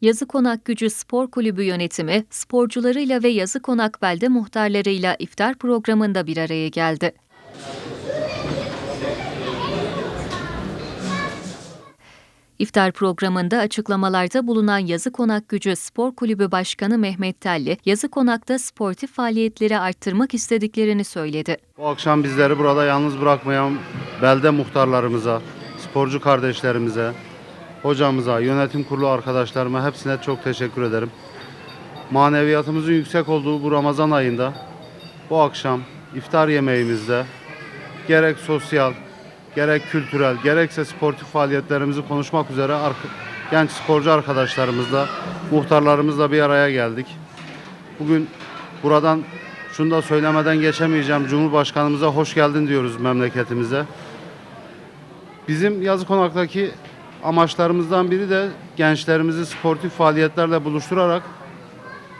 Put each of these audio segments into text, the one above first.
Yazı Konak Gücü Spor Kulübü yönetimi, sporcularıyla ve Yazı Konak belde muhtarlarıyla iftar programında bir araya geldi. İftar programında açıklamalarda bulunan Yazı Konak Gücü Spor Kulübü Başkanı Mehmet Telli, Yazı Konak'ta sportif faaliyetleri arttırmak istediklerini söyledi. Bu akşam bizleri burada yalnız bırakmayan belde muhtarlarımıza, sporcu kardeşlerimize, hocamıza, yönetim kurulu arkadaşlarıma hepsine çok teşekkür ederim. Maneviyatımızın yüksek olduğu bu Ramazan ayında bu akşam iftar yemeğimizde gerek sosyal, gerek kültürel, gerekse sportif faaliyetlerimizi konuşmak üzere genç sporcu arkadaşlarımızla, muhtarlarımızla bir araya geldik. Bugün buradan şunu da söylemeden geçemeyeceğim. Cumhurbaşkanımıza hoş geldin diyoruz memleketimize. Bizim yazı konaktaki amaçlarımızdan biri de gençlerimizi sportif faaliyetlerle buluşturarak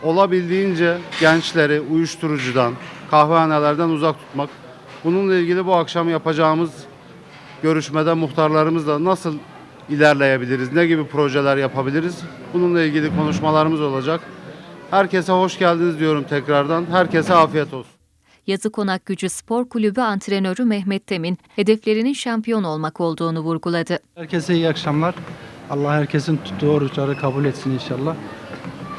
olabildiğince gençleri uyuşturucudan, kahvehanelerden uzak tutmak. Bununla ilgili bu akşam yapacağımız görüşmede muhtarlarımızla nasıl ilerleyebiliriz, ne gibi projeler yapabiliriz? Bununla ilgili konuşmalarımız olacak. Herkese hoş geldiniz diyorum tekrardan. Herkese afiyet olsun. Yazı Konak Gücü Spor Kulübü antrenörü Mehmet Temin, hedeflerinin şampiyon olmak olduğunu vurguladı. Herkese iyi akşamlar. Allah herkesin tuttuğu oruçları kabul etsin inşallah.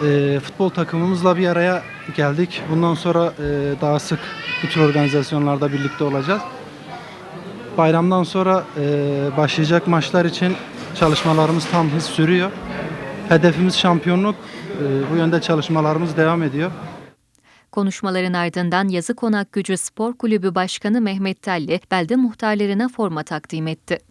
Ee, futbol takımımızla bir araya geldik. Bundan sonra e, daha sık bu tür organizasyonlarda birlikte olacağız. Bayramdan sonra e, başlayacak maçlar için çalışmalarımız tam hız sürüyor. Hedefimiz şampiyonluk. E, bu yönde çalışmalarımız devam ediyor. Konuşmaların ardından Yazı Konak Gücü Spor Kulübü Başkanı Mehmet Telli, belde muhtarlarına forma takdim etti.